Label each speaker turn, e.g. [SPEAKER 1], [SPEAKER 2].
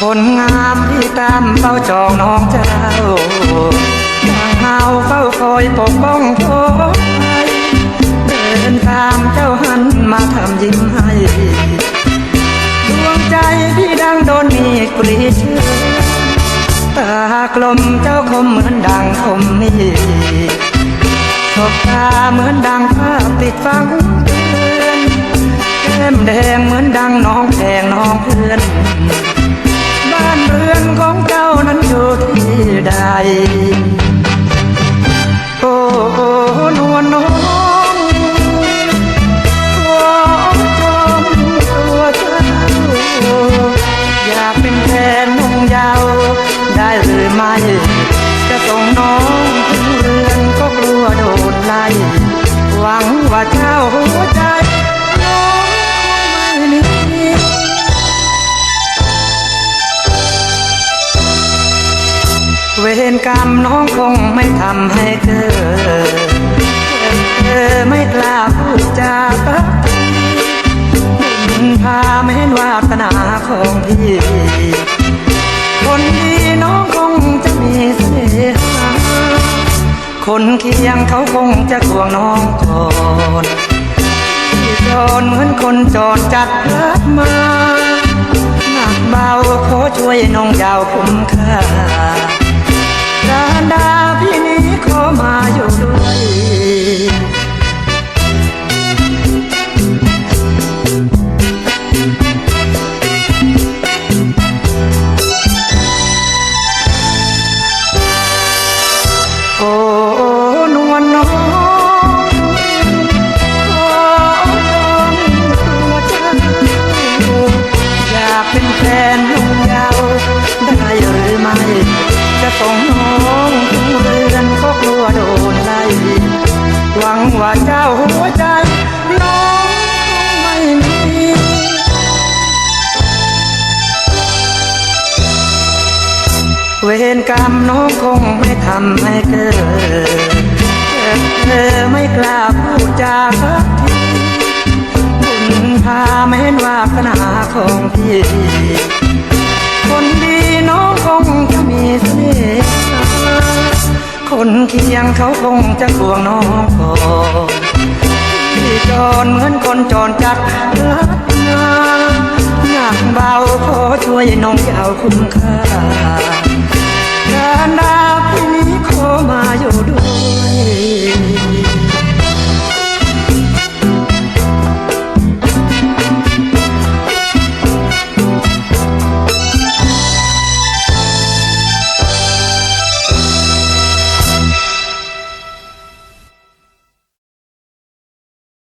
[SPEAKER 1] คนงามที่ตามเฝ้าจองน้องเจ้าต่างเฮาเฝ้าคอยปกป้องโทษภัยเดินตามเจ้าหันมาทำยิ้มให้ดวงใจพี่ดังโดนมีกรีดเชื้อตากลมเจ้าคมเหมือนดังคมมีดชบตาเหมือนดังภาพติดฟังเตือนแก้มแดงเหมือนดังน้องแพงน้องเพื่อน โอ้โอ้นวลน้องขอจองตัวเจ้าอยากเป็นแฟนนุ่งยาว ได้หรือไม่จะส่งน้อง เวรกรรมน้องคงไม่ทำให้เกิดเธอไม่กล้าพูดจาปักบุญพาไม่เห็นวาสนาของพี่ คนดีน้องคงจะมีเสน่หาคนเคียงเขาคงจะควงน้องก่อนที่จรเหมือนคนจอดจัดรักมาหนักเบาขอช่วยน้องยาวคุ้มค่า ก ว่าเจ้าหัวใจน้องคงไม่มีเวรกรรมน้องคงไม่ทำให้เกิดเธอไม่กล้าพูดจาสักทีบุญพาไม่เห็นว่าสนาของพี่คนดี คนเคียงเขาคงจะควงน้องก่อนที่จรเหมือนคนจอนจัดรักมาหนักเบาขอช่วยน้องยาวคุ้มค่าการดา